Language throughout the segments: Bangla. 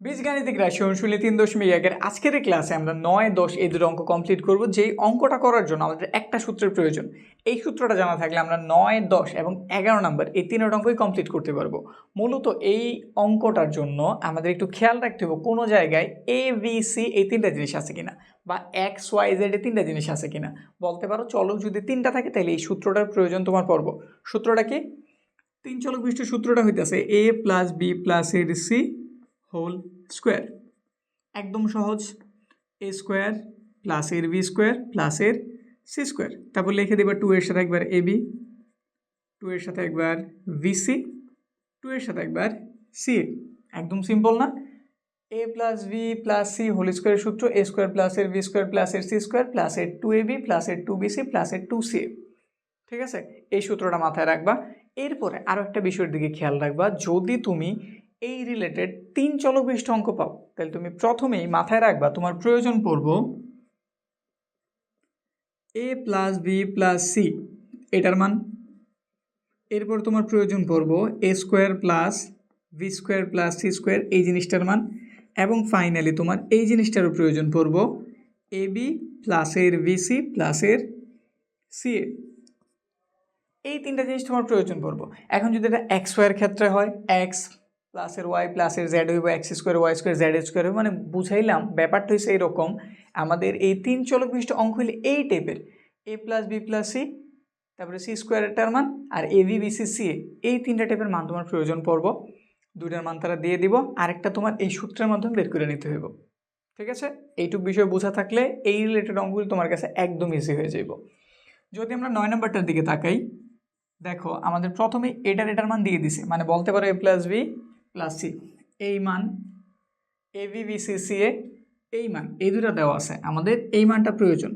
বীজগাণিতিক রাশি অনুশীলনী তিন দশমিক একের আজকের ক্লাসে আমরা নয়, দশ এই দুটো অঙ্ক কমপ্লিট করব, যেই অঙ্কটা করার জন্য আমাদের একটা সূত্রের প্রয়োজন। এই সূত্রটা জানা থাকলে আমরা নয়, দশ এবং এগারো নাম্বার এই তিনটা অঙ্কই কমপ্লিট করতে পারব। মূলত এই অঙ্কটার জন্য আমাদের একটু খেয়াল রাখতে হবে কোনো জায়গায় এ বি সি এই তিনটা জিনিস আছে কিনা বা এক্স ওয়াই জেড এই তিনটা জিনিস আছে কিনা। বলতে পারো, চলো যদি তিনটা থাকে তাহলে এই সূত্রটার প্রয়োজন তোমার পড়ব। সূত্রটা কি? তিন চলক বিশিষ্ট সূত্রটা হইতেছে এ প্লাস বি প্লাস এর সি হোল স্কোয়ার। একদম সহজ। এ স্কোয়ার প্লাস এর বি স্কোয়ার প্লাস এর সি স্কোয়ার। তারপর লিখে দেবা টু এর সাথে একবার এ বি টু এর সাথে একবার ভি সি টু এর সাথে একবার সি একদম সিম্পল না? A plus B plus C whole স্কোয়ারের সূত্র, এ স্কোয়ার প্লাস এর বি স্কোয়ার প্লাস এর সি স্কোয়ার প্লাস এর টু এ বি প্লাস এর টু বি সি প্লাস এর টু সি ঠিক আছে? এই সূত্রটা মাথায় রাখবা। এরপরে আরও একটা বিষয়ের দিকে খেয়াল রাখবা। যদি তুমি এই রিলেটেড তিন চলক বিশিষ্ট অঙ্ক পাও। তাহলে তুমি প্রথমেই মাথায় রাখবা, তোমার প্রয়োজন পড়ব A plus B plus C এটার মান। এরপর তোমার প্রয়োজন পড়ব A square plus B square plus C square এই জিনিসটার মান। এবং ফাইনালি তোমার এই জিনিসটারও প্রয়োজন পড়ব এ বি প্লাসের বিসি প্লাসের সি এই তিনটা জিনিস তোমার প্রয়োজন পড়ব। এখন যদি এটা এক্স ওয়াইয়ের ক্ষেত্রে হয় এক্স প্লাসের ওয়াই, প্লাসের জেড হইব, X square, Y square, Z square হইব মানে বুঝাইলাম, ব্যাপারটা হচ্ছে এরকম, আমাদের এই তিন চলক বিশিষ্ট অঙ্ক হইলে এই টাইপের, A plus B plus C, তারপরে সি স্কোয়ারটার মান, আর এ, বি বিসি সি এই তিনটা টাইপের মান তোমার প্রয়োজন পড়ব, দুইটার মান তারা দিয়ে দিব, আরেকটা তোমার এই সূত্রের মাধ্যমে বের করে নিতে হইব, ঠিক আছে? এইটুক বিষয় বোঝা থাকলে এই রিলেটেড অঙ্কগুলি তোমার কাছে একদম ইজি হয়ে যাইব। যদি আমরা নয় নম্বরটার দিকে তাকাই, দেখো, আমাদের প্রথমে এটার এটার মান দিয়ে দিছে মানে বলতে পারো A plus B plus C এই মান A B B C C A এই মান, এই দুটো দেওয়া আছে। আমাদের এই মানটা প্রয়োজন।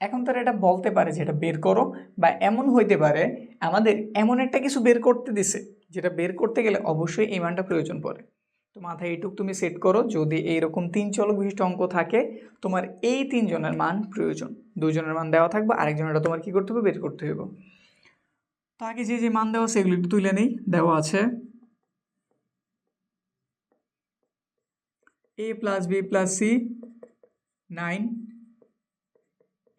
এখন তারা এটা বলতে পারে যে এটা বের করো বা এমন হইতে পারে, আমাদের এমন একটা কিছু বের করতে দিছে, যেটা বের করতে গেলে অবশ্যই এই মানটা প্রয়োজন পড়ে। তো মাথায় এইটুক তুমি সেট করো, যদি এইরকম তিন চলক বিশিষ্ট অঙ্ক থাকে, তোমার এই তিনজনের মান প্রয়োজন। দুইজনের মান দেওয়া থাকবে, আরেকজনেরটা তোমার কী করতে হবে? বের করতে হবে তো আগে যে যে মান দেওয়া এগুলো একটু তুলে নেই। দেওয়া আছে C nine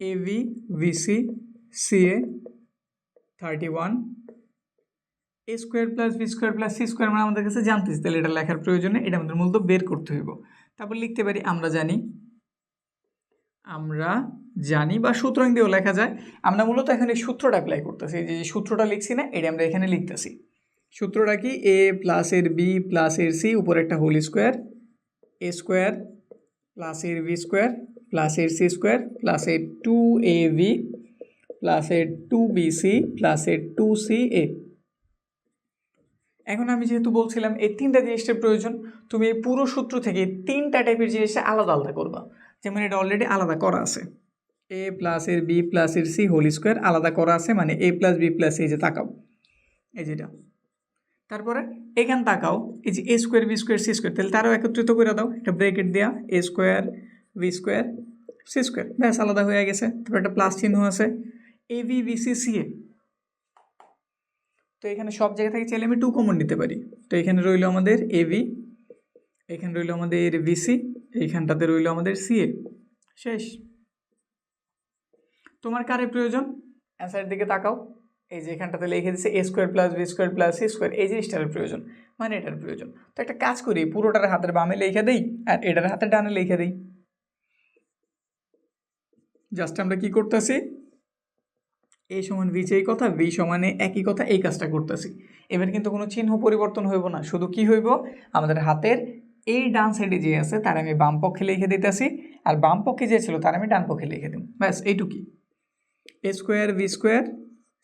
A B B C C A thirty one A square plus B square plus C square মানে আমাদের কাছে জানতেছি, তাহলে এটা লেখার প্রয়োজনে এটা আমাদের মূলত বের করতে হইব। তারপর লিখতে পারি, আমরা জানি আমরা জানি বা সুতরাং দিয়েও লেখা যায়। আমরা মূলত এখানে সূত্রটা অ্যাপ্লাই করতেছি যে সূত্রটা লিখছি না, এটা আমরা এখানে লিখতেছি। সূত্রটা কি? এ প্লাসের বি প্লাসের সি উপরে একটা হোল স্কোয়ার এ স্কোয়ার প্লাসের বি স্কোয়ার প্লাসের সি স্কোয়ার প্লাসের টু এ বি প্লাসের টু বি সি প্লাসের টু সি এ। এখন আমি যেহেতু বলছিলাম এই তিনটা জিনিসটার প্রয়োজন, তুমি এই পুরো সূত্র থেকে তিনটা টাইপের জিনিসটা আলাদা আলাদা করবা। যেমন এটা অলরেডি আলাদা করা আছে। এ প্লাস এর বি প্লাসের সি হোল স্কোয়ার আলাদা করা আছে মানে এ প্লাস বি প্লাস এই যে তাকাও। এই যেটা তারপরে এখান তাকাও, এই যে A square B square C square তাহলে তারও একত্রিত করে দাও, একটা ব্রেকেট দেওয়া A square B square C square ব্যাস আলাদা হয়ে গেছে, তারপর একটা প্লাস চিহ্ন আছে A B B C C A তো এখানে সব জায়গা থেকে চাইলে আমি টু কমন নিতে পারি। তো এখানে রইল আমাদের এ বি এখানে রইল আমাদের বিসি এইখানটাতে রইল আমাদের সিএ শেষ। তোমার কারে প্রয়োজন? অ্যান্সারের দিকে তাকাও। এই যে এখানটাতে লিখে দিচ্ছে A square plus B square plus C square এই জিনিসটার প্রয়োজন মানে এটার প্রয়োজন। তো একটা কাজ করি, পুরোটার হাতের বামে লিখে দিই আর এটার হাতে ডানে লিখে দিই। জাস্ট আমরা কি করতেছি? এই সমান ভি এই কথা ভি সমানে একই কথা, এই কাজটা করতেছি। এবার কিন্তু কোনো চিহ্ন পরিবর্তন হইব না, শুধু কি হইব? আমাদের হাতের এই ডান সাইডে যে আছে, তার আমি বাম পক্ষে লিখে দিতেছি আর বাম পক্ষে যে ছিল, তার আমি ডান পক্ষে লিখে দিব ব্যাস এইটুকুই A square B square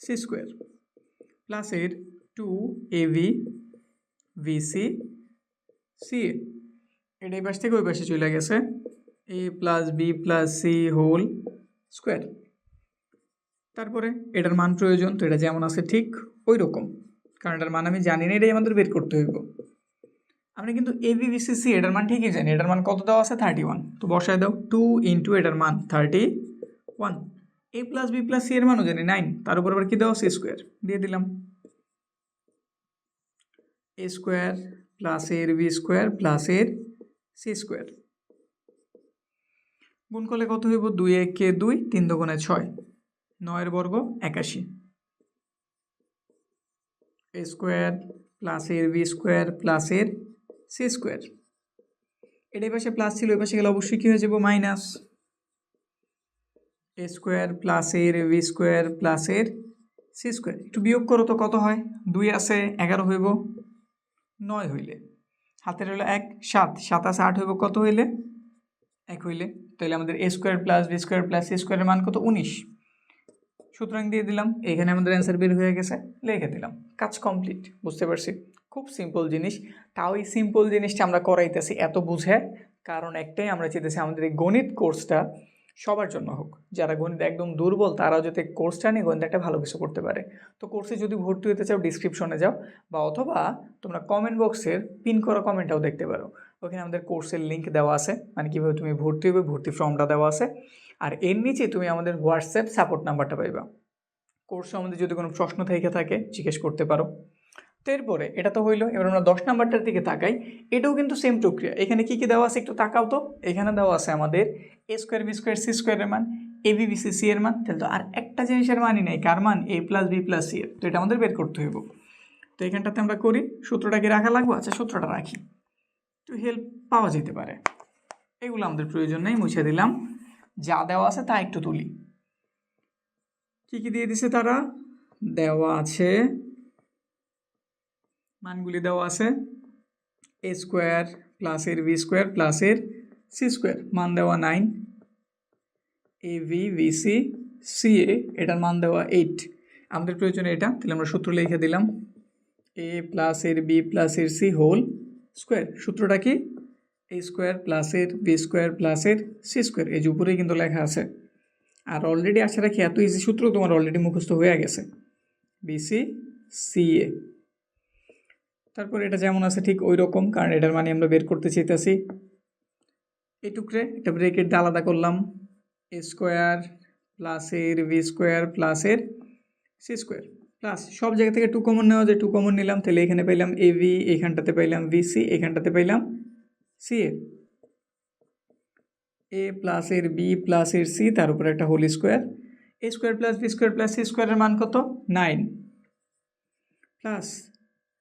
C square. প্লাসের two A B B C C A এটা এই পাশ থেকে ওই পাশে চলে গেছে। A plus B plus C whole square তারপরে এটার মান প্রয়োজন, তো এটা যেমন আছে ঠিক ওই রকম। কারণ এটার মান আমি জানি না, এটাই আমাদের বের করতে হইব। আমরা কিন্তু A B B C C এটার মান ঠিকই জানি। এটার মান কত দেওয়া আছে? থার্টি ওয়ান তো বসায় দাও টু ইন্টু এটার মান thirty one A plus B plus C এর মানও জানি নাইন তার উপর আবার কী দেওয়া সি স্কোয়ার দিয়ে দিলাম। এ স্কোয়ার প্লাস এর বি স্কোয়ার প্লাস এর সি স্কোয়ার গুণ করলে কত হইব? দুই, একে দুই, তিন দুগুণে ছয়। নয়ের বর্গ একাশি। এ স্কোয়ার প্লাসের বি স্কোয়ার প্লাসের সি স্কোয়ার এটা এই পাশে প্লাস ছিল ওই পাশে গেলে অবশ্যই কী হয়ে যাব? মাইনাস এ স্কোয়ার প্লাসের বি স্কোয়ার প্লাসের সি স্কোয়ার একটু বিয়োগ করো তো কত হয়? দুই আছে, এগারো হইব, নয় হইলে। হাতের হলো এক, সাত। সাত আছে, আট হইব, কত হইলে? এক হইলে। তাহলে আমাদের A square plus B square plus C স্কোয়ারের মান কত? উনিশ। সুতরাং দিয়ে দিলাম। এখানে আমাদের অ্যান্সার বের হয়ে গেছে। লিখে দিলাম। কাজ কমপ্লিট বুঝতে পারছি? খুব সিম্পল জিনিস। তাও এই সিম্পল জিনিসটা আমরা করাইতেছি এত বুঝে, কারণ একটাই আমরা চেতেছি আমাদের এই গণিত কোর্সটা সবার জন্য হোক। যারা গণিত একদম দুর্বল, তারাও যাতে কোর্সটা নিয়ে গণিত একটা ভালো কিছু করতে পারে। তো কোর্সে যদি ভর্তি হতে চাও ডিসক্রিপশনে যাও বা অথবা তোমরা কমেন্ট বক্সের পিন করা কমেন্টটাও দেখতে পারো। ওখানে আমাদের কোর্সের লিঙ্ক দেওয়া আছে। মানে কীভাবে তুমি ভর্তি হবে, ভর্তি ফর্মটা দেওয়া আছে। আর এর নিচে তুমি আমাদের হোয়াটসঅ্যাপ সাপোর্ট নাম্বারটা পাইবা। কোর্সে আমাদের যদি কোনো প্রশ্ন থেকে থাকে, জিজ্ঞেস করতে পারো। এরপরে এটা তো হইল, এবার আমরা দশ নাম্বারটার দিকে তাকাই, এটাও কিন্তু সেম প্রক্রিয়া। এখানে কী কী দেওয়া আছে একটু তাকাও তো। এখানে দেওয়া আছে আমাদের A square B square C স্কোয়ারের মান A B B C C এর মান, তাহলে তো আর একটা জিনিসের মানই নেই, কার মান? A plus B plus C এর, তো এটা আমাদের বের করতে হইব। তো এখানটাতে আমরা করি, সূত্রটা কি রাখা লাগবো? আচ্ছা সূত্রটা রাখি। একটু হেল্প পাওয়া যেতে পারে। এগুলো আমাদের প্রয়োজন নেই, মুছে দিলাম। যা দেওয়া আছে তা একটু তুলি। কি কি দিয়ে দিছে তারা? দেওয়া আছে মানগুলি দেওয়া আছে। এ স্কোয়ার প্লাসের বি স্কোয়ার প্লাসের সি স্কোয়ার মান দেওয়া nine A B B C C A এটার মান দেওয়া এইট আমাদের প্রয়োজনে এটা, তাহলে আমরা সূত্র লিখে দিলাম। এ প্লাসের বি প্লাসের সি হোল স্কোয়ার সূত্রটা কি? এ স্কোয়ার প্লাসের বি স্কোয়ার প্লাসের সি স্কোয়ার এই যে উপরেই কিন্তু লেখা আছে। আর অলরেডি আশা রাখি, এত ইজি সূত্র তোমার অলরেডি মুখস্থ হয়ে গেছে। বিসি সি এ তারপর এটা যেমন আছে ঠিক ওই রকম কারণ এটার মানে আমরা বের করতে চাইতেছি। এই টুকরে একটা ব্রেকেট দিয়ে আলাদা করলাম। এ স্কোয়ার প্লাসের ভি স্কোয়ার প্লাসের সি স্কোয়ার প্লাস সব জায়গা থেকে টু কমন নেওয়া যায়, টু কমন নিলাম, তাহলে এখানে পাইলাম এ ভি, এখানটাতে পাইলাম ভি সি, এখানটাতে পাইলাম সি এ। এ প্লাসের বি প্লাসের সি, তার উপরে একটা whole square. A square plus B square plus C স্কোয়ারের মান কত? Nine. Plus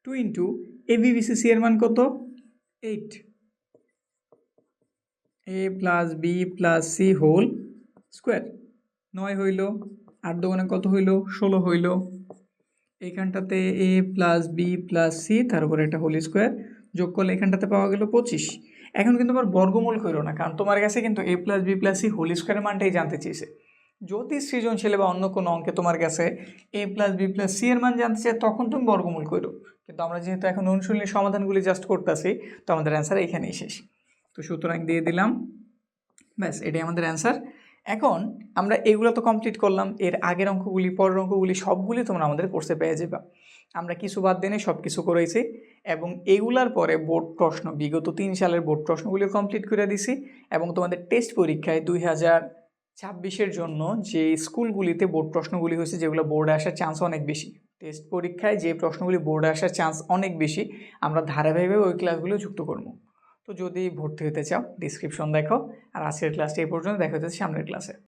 two into A B C C এর মান কত? Eight A plus B plus C whole square নয় হইল, আট দোকানে কত হইল? ষোলো হইল। এখানটাতে A plus B plus C তার উপরে একটা হোল স্কোয়ার যোগ করলে এখানটাতে পাওয়া গেল পঁচিশ। এখন কিন্তু আমার বর্গমূল করো না, কারণ তোমার কাছে কিন্তু A plus B plus C whole স্কোয়ারের মানটাই জানতে চেয়েছে। যদি সৃজনশীল বা অন্য কোনো অঙ্কে তোমার কাছে A plus B plus C এর মান জানতে চাই তখন তুমি বর্গমূল করো। কিন্তু আমরা যেহেতু এখন অনুশীলনী সমাধানগুলি জাস্ট করতেছি, তো আমাদের অ্যান্সার এখানেই শেষ। তো সুতরাং দিয়ে দিলাম। ব্যাস, এটাই আমাদের অ্যান্সার এখন আমরা এগুলো তো কমপ্লিট করলাম, এর আগের অঙ্কগুলি, পরের অঙ্কগুলি সবগুলি তোমরা আমাদের কোর্সে পেয়ে যাবে। আমরা কিছু বাদ দিনে সব কিছু করেছি, এবং এগুলার পরে বোর্ড প্রশ্ন, বিগত তিন সালের বোর্ড প্রশ্নগুলি কমপ্লিট করে দিছি, এবং তোমাদের টেস্ট পরীক্ষায় দুই হাজার ছাব্বিশের জন্য যে স্কুলগুলিতে বোর্ড প্রশ্নগুলি হয়েছে, যেগুলো বোর্ডে আসার চান্স অনেক বেশি। টেস্ট পরীক্ষায় যে প্রশ্নগুলি বোর্ডে আসার চান্স অনেক বেশি, আমরা ধারাবাহিকভাবে ওই ক্লাসগুলো যুক্ত করব। তো যদি ভর্তি হতে চাও ডিসক্রিপশন দেখো, আর আজকের ক্লাসটি এই পর্যন্ত, দেখা হচ্ছে সামনের ক্লাসে